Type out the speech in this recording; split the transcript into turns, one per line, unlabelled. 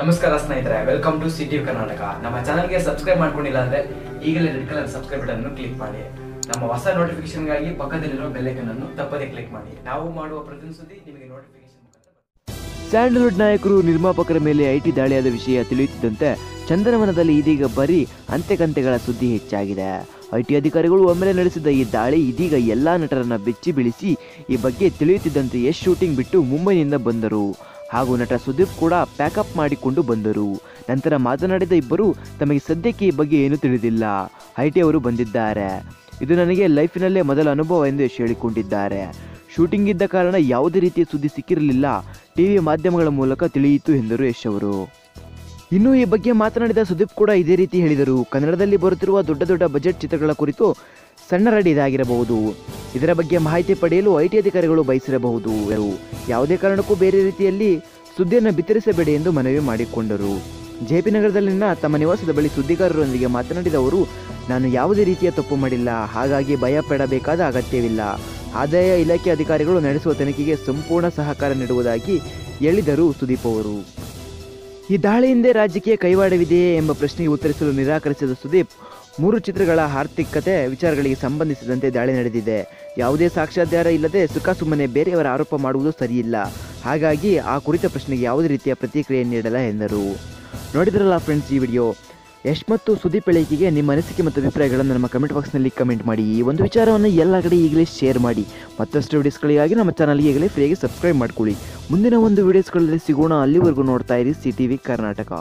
ನಮಸ್ಕಾರ ಸ್ನೇಹಿತರೆ welcome to city Karnataka ನಮ್ಮ ಚಾನಲ್ಗೆ ಸಬ್ಸ್ಕ್ರೈಬ್ ಮಾಡ್ಕೊಂಡಿಲ್ಲ ಅಂದ್ರೆ ಈಗಲೇ ರೆಡ್ ಕಲರ್ ಸಬ್ಸ್ಕ್ರೈಬ್ ಬಟನ್ ಅನ್ನು ಕ್ಲಿಕ್ ಮಾಡಿ. ನಮ್ಮ ಹೊಸ ನೋಟಿಫಿಕೇಶನ್ಗಾಗಿ ಪಕ್ಕದಲ್ಲಿರೋ ಬೆಲ್ಲೈಕನ್ ಅನ್ನು ತಪ್ಪದೇ ಕ್ಲಿಕ್ ಮಾಡಿ. ನಾವು ಮಾಡುವ ಪ್ರತಿ ಸುದ್ದಿ ನಿಮಗೆ ನೋಟಿಫಿಕೇಶನ್.
ಸ್ಯಾಂಡಲ್ವುಡ್ ನಾಯಕರು, ನಿರ್ಮಾಪಕರ ಮೇಲೆ ಐಟಿ ದಾಳಿಯಾದ ವಿಷಯ ತಿಳಿಯುತ್ತಿದ್ದಂತೆ ಚಂದನವನದಲ್ಲಿ ಇದೀಗ ಬರೀ ಅಂತೆಕಂತೆಗಳ ಸುದ್ದಿ ಹೆಚ್ಚಾಗಿದೆ. ಐಟಿ ಅಧಿಕಾರಿಗಳು ಒಮ್ಮೆಲೆ ನಡೆಸಿದ ಈ ದಾಳಿ ಇದೀಗ ಎಲ್ಲಾ ನಟರನ್ನ ಬೆಚ್ಚಿ ಬೀಳಿಸಿ ಈ ಬಗ್ಗೆ ತಿಳಿಯುತ್ತಿದ್ದಂತೆ ಯಶ್ ಶೂಟಿಂಗ್ ಬಿಟ್ಟು ಮುಂಬೈನಿಂದ ಬಂದರು. ಹಾಗೂ ನಟ ಸುದೀಪ್ ಕೂಡ ಪ್ಯಾಕಪ್ ಮಾಡಿಕೊಂಡು ಬಂದರು. ನಂತರ ಮಾತನಾಡಿದ ಇಬ್ಬರು, ತಮಗೆ ಸದ್ಯಕ್ಕೆ ಈ ಬಗ್ಗೆ ಏನೂ ತಿಳಿದಿಲ್ಲ. ಐಟಿ ಅವರು ಬಂದಿದ್ದಾರೆ. ಇದು ನನಗೆ ಲೈಫಿನಲ್ಲೇ ಮೊದಲ ಅನುಭವ ಎಂದು ಹೇಳಿಕೊಂಡಿದ್ದಾರೆ. ಶೂಟಿಂಗ್ ಇದ್ದ ಕಾರಣ ಯಾವುದೇ ರೀತಿಯ ಸುದ್ದಿ ಸಿಕ್ಕಿರಲಿಲ್ಲ. ಟಿವಿ ಮಾಧ್ಯಮಗಳ ಮೂಲಕ ತಿಳಿಯಿತು ಎಂದರು ಯಶ್ ಅವರು. ಇನ್ನು ಈ ಬಗ್ಗೆ ಮಾತನಾಡಿದ ಸುದೀಪ್ ಕೂಡ ಇದೇ ರೀತಿ ಹೇಳಿದರು. ಕನ್ನಡದಲ್ಲಿ ಬರುತ್ತಿರುವ ದೊಡ್ಡ ದೊಡ್ಡ ಬಜೆಟ್ ಚಿತ್ರಗಳ ಕುರಿತು ಸಣ್ಣ ರಡಿ ಇದಾಗಿರಬಹುದು ಇದರ ಬಗ್ಗೆ ಮಾಹಿತಿ ಪಡೆಯಲು ಐಟಿ ಅಧಿಕಾರಿಗಳು ಬಯಸಿರಬಹುದು. ಯಾವುದೇ ಕಾರಣಕ್ಕೂ ಬೇರೆ ರೀತಿಯಲ್ಲಿ ಸುದ್ದಿಯನ್ನು ಬಿತ್ತರಿಸಬೇಡಿ ಎಂದು ಮನವಿ ಮಾಡಿಕೊಂಡರು. ಜೆಪಿ ನಗರದಲ್ಲಿನ ತಮ್ಮ ನಿವಾಸದ ಬಳಿ ಸುದ್ದಿಗಾರರೊಂದಿಗೆ ಮಾತನಾಡಿದ ಅವರು, ನಾನು ಯಾವುದೇ ರೀತಿಯ ತಪ್ಪು ಮಾಡಿಲ್ಲ, ಹಾಗಾಗಿ ಭಯ ಪಡಬೇಕಾದ ಅಗತ್ಯವಿಲ್ಲ. ಆದಾಯ ಇಲಾಖೆ ಅಧಿಕಾರಿಗಳು ನಡೆಸುವ ತನಿಖೆಗೆ ಸಂಪೂರ್ಣ ಸಹಕಾರ ನೀಡುವುದಾಗಿ ಹೇಳಿದರು ಸುದೀಪ್ ಅವರು. ಈ ದಾಳಿಯಿಂದ ರಾಜಕೀಯ ಕೈವಾಡವಿದೆಯೇ ಎಂಬ ಪ್ರಶ್ನೆಗೆ ಉತ್ತರಿಸಲು ನಿರಾಕರಿಸಿದ ಸುದೀಪ್ ಮೂರು ಚಿತ್ರಗಳ ಆರ್ಥಿಕತೆ ವಿಚಾರಗಳಿಗೆ ಸಂಬಂಧಿಸಿದಂತೆ ದಾಳಿ ನಡೆದಿದೆ. ಯಾವುದೇ ಸಾಕ್ಷ್ಯಾಧಾರ ಇಲ್ಲದೆ ಸುಖ ಸುಮ್ಮನೆ ಬೇರೆಯವರ ಆರೋಪ ಮಾಡುವುದು ಸರಿಯಿಲ್ಲ. ಹಾಗಾಗಿ ಆ ಕುರಿತ ಪ್ರಶ್ನೆಗೆ ಯಾವುದೇ ರೀತಿಯ ಪ್ರತಿಕ್ರಿಯೆ ನೀಡಲ್ಲ ಎಂದರು. ನೋಡಿದ್ರಲ್ಲ ಫ್ರೆಂಡ್ಸ್ ಈ ವಿಡಿಯೋ? ಯಶ್ ಮತ್ತು ಸುದೀಪ್ ಹೇಳಿಕೆಗೆ ನಿಮ್ಮ ಅನಿಸಿಕೆ ಮತ್ತು ಅಭಿಪ್ರಾಯಗಳನ್ನು ನಮ್ಮ ಕಮೆಂಟ್ ಬಾಕ್ಸ್ನಲ್ಲಿ ಕಮೆಂಟ್ ಮಾಡಿ. ಈ ಒಂದು ವಿಚಾರವನ್ನು ಎಲ್ಲ ಕಡೆ ಈಗಲೇ ಶೇರ್ ಮಾಡಿ. ಮತ್ತಷ್ಟು ವಿಡಿಯೋಸ್ಗಳಿಗಾಗಿ ನಮ್ಮ ಚಾನಲ್ಗೆ ಈಗಲೇ ಫ್ರೀಯಾಗಿ ಸಬ್ಸ್ಕ್ರೈಬ್ ಮಾಡ್ಕೊಳ್ಳಿ. ಮುಂದಿನ ಒಂದು ವಿಡಿಯೋಸ್ಗಳಲ್ಲಿ ಸಿಗೋಣ. ಅಲ್ಲಿವರೆಗೂ ನೋಡ್ತಾ ಇರಿ ಸಿ ಟಿ ವಿ ಕರ್ನಾಟಕ.